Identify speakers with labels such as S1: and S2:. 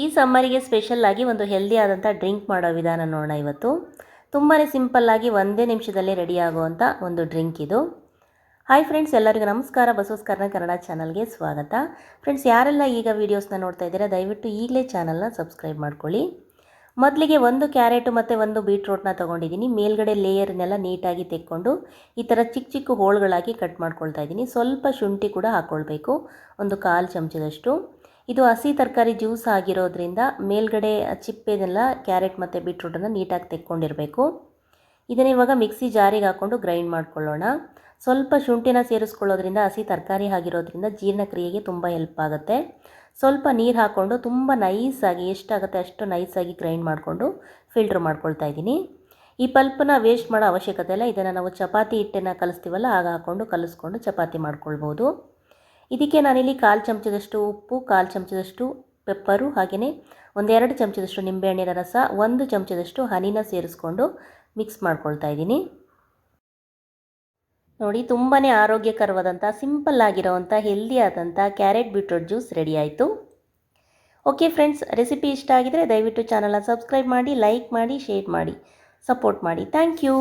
S1: ಈ ಸಮ್ಮರಿಗೆ ಸ್ಪೆಷಲ್ಲಾಗಿ ಒಂದು ಹೆಲ್ದಿ ಆದಂಥ ಡ್ರಿಂಕ್ ಮಾಡೋ ವಿಧಾನ ನೋಡೋಣ ಇವತ್ತು. ತುಂಬಾ ಸಿಂಪಲ್ಲಾಗಿ ಒಂದೇ ನಿಮಿಷದಲ್ಲೇ ರೆಡಿ ಆಗುವಂಥ ಒಂದು ಡ್ರಿಂಕ್ ಇದು. ಹಾಯ್ ಫ್ರೆಂಡ್ಸ್ ಎಲ್ಲರಿಗೂ ನಮಸ್ಕಾರ. ಬಸವಸ್ಕರ್ನ ಕನ್ನಡ ಚಾನಲ್ಗೆ ಸ್ವಾಗತ. ಫ್ರೆಂಡ್ಸ್ ಯಾರೆಲ್ಲ ಈಗ ವೀಡಿಯೋಸ್ನ ನೋಡ್ತಾ ಇದ್ದೀರಾ, ದಯವಿಟ್ಟು ಈಗಲೇ ಚಾನಲ್ನ ಸಬ್ಸ್ಕ್ರೈಬ್ ಮಾಡ್ಕೊಳ್ಳಿ. ಮೊದಲಿಗೆ ಒಂದು ಕ್ಯಾರೆಟು ಮತ್ತು ಒಂದು ಬೀಟ್ರೋಟ್ನ ತೊಗೊಂಡಿದ್ದೀನಿ. ಮೇಲ್ಗಡೆ ಲೇಯರ್ನೆಲ್ಲ ನೀಟಾಗಿ ತೆಕ್ಕೊಂಡು ಈ ಥರ ಚಿಕ್ಕ ಚಿಕ್ಕ ಹೋಳುಗಳಾಗಿ ಕಟ್ ಮಾಡ್ಕೊಳ್ತಾ ಇದ್ದೀನಿ. ಸ್ವಲ್ಪ ಶುಂಠಿ ಕೂಡ ಹಾಕ್ಕೊಳ್ಬೇಕು ಒಂದು ಕಾಲು ಚಮಚದಷ್ಟು. ಇದು ಹಸಿ ತರಕಾರಿ ಜ್ಯೂಸ್ ಆಗಿರೋದ್ರಿಂದ ಮೇಲ್ಗಡೆ ಚಿಪ್ಪೆನೆಲ್ಲ ಕ್ಯಾರೆಟ್ ಮತ್ತು ಬೀಟ್ರೂಟನ್ನು ನೀಟಾಗಿ ತೆಕ್ಕೊಂಡಿರಬೇಕು. ಇದನ್ನು ಇವಾಗ ಮಿಕ್ಸಿ ಜಾರಿಗೆ ಹಾಕ್ಕೊಂಡು ಗ್ರೈಂಡ್ ಮಾಡ್ಕೊಳ್ಳೋಣ. ಸ್ವಲ್ಪ ಶುಂಠಿನ ಸೇರಿಸ್ಕೊಳ್ಳೋದ್ರಿಂದ ಹಸಿ ತರಕಾರಿ ಆಗಿರೋದ್ರಿಂದ ಜೀರ್ಣಕ್ರಿಯೆಗೆ ತುಂಬ ಹೆಲ್ಪ್ ಆಗುತ್ತೆ. ಸ್ವಲ್ಪ ನೀರು ಹಾಕ್ಕೊಂಡು ತುಂಬ ನೈಸಾಗಿ ಎಷ್ಟಾಗುತ್ತೆ ಅಷ್ಟು ನೈಸಾಗಿ ಗ್ರೈಂಡ್ ಮಾಡಿಕೊಂಡು ಫಿಲ್ಟ್ರ್ ಮಾಡ್ಕೊಳ್ತಾ ಇದ್ದೀನಿ. ಈ ಪಲ್ಪನ್ನ ವೇಸ್ಟ್ ಮಾಡೋ ಅವಶ್ಯಕತೆ ಇಲ್ಲ. ಇದನ್ನು ನಾವು ಚಪಾತಿ ಹಿಟ್ಟನ್ನು ಕಲಿಸ್ತೀವಲ್ಲ, ಆಗ ಹಾಕ್ಕೊಂಡು ಕಲಿಸ್ಕೊಂಡು ಚಪಾತಿ ಮಾಡ್ಕೊಳ್ಬೋದು. ಇದಕ್ಕೆ ನಾನಿಲ್ಲಿ ಕಾಲು ಚಮಚದಷ್ಟು ಉಪ್ಪು, ಕಾಲು ಚಮಚದಷ್ಟು ಪೆಪ್ಪರು, ಹಾಗೆಯೇ ಒಂದೆರಡು ಚಮಚದಷ್ಟು ನಿಂಬೆಹಣ್ಣಿನ ರಸ, ಒಂದು ಚಮಚದಷ್ಟು ಹನಿನ ಸೇರಿಸ್ಕೊಂಡು ಮಿಕ್ಸ್ ಮಾಡ್ಕೊಳ್ತಾ ಇದ್ದೀನಿ. ನೋಡಿ ತುಂಬಾ ಆರೋಗ್ಯಕರವಾದಂಥ, ಸಿಂಪಲ್ ಆಗಿರೋವಂಥ, ಹೆಲ್ದಿ ಆದಂಥ ಕ್ಯಾರೆಟ್ ಬೀಟ್ರೋಟ್ ಜ್ಯೂಸ್ ರೆಡಿ ಆಯಿತು. ಓಕೆ ಫ್ರೆಂಡ್ಸ್, ರೆಸಿಪಿ ಇಷ್ಟ ಆಗಿದರೆ ದಯವಿಟ್ಟು ಚಾನಲ್ನ ಸಬ್ಸ್ಕ್ರೈಬ್ ಮಾಡಿ, ಲೈಕ್ ಮಾಡಿ, ಶೇರ್ ಮಾಡಿ, ಸಪೋರ್ಟ್ ಮಾಡಿ. Thank you.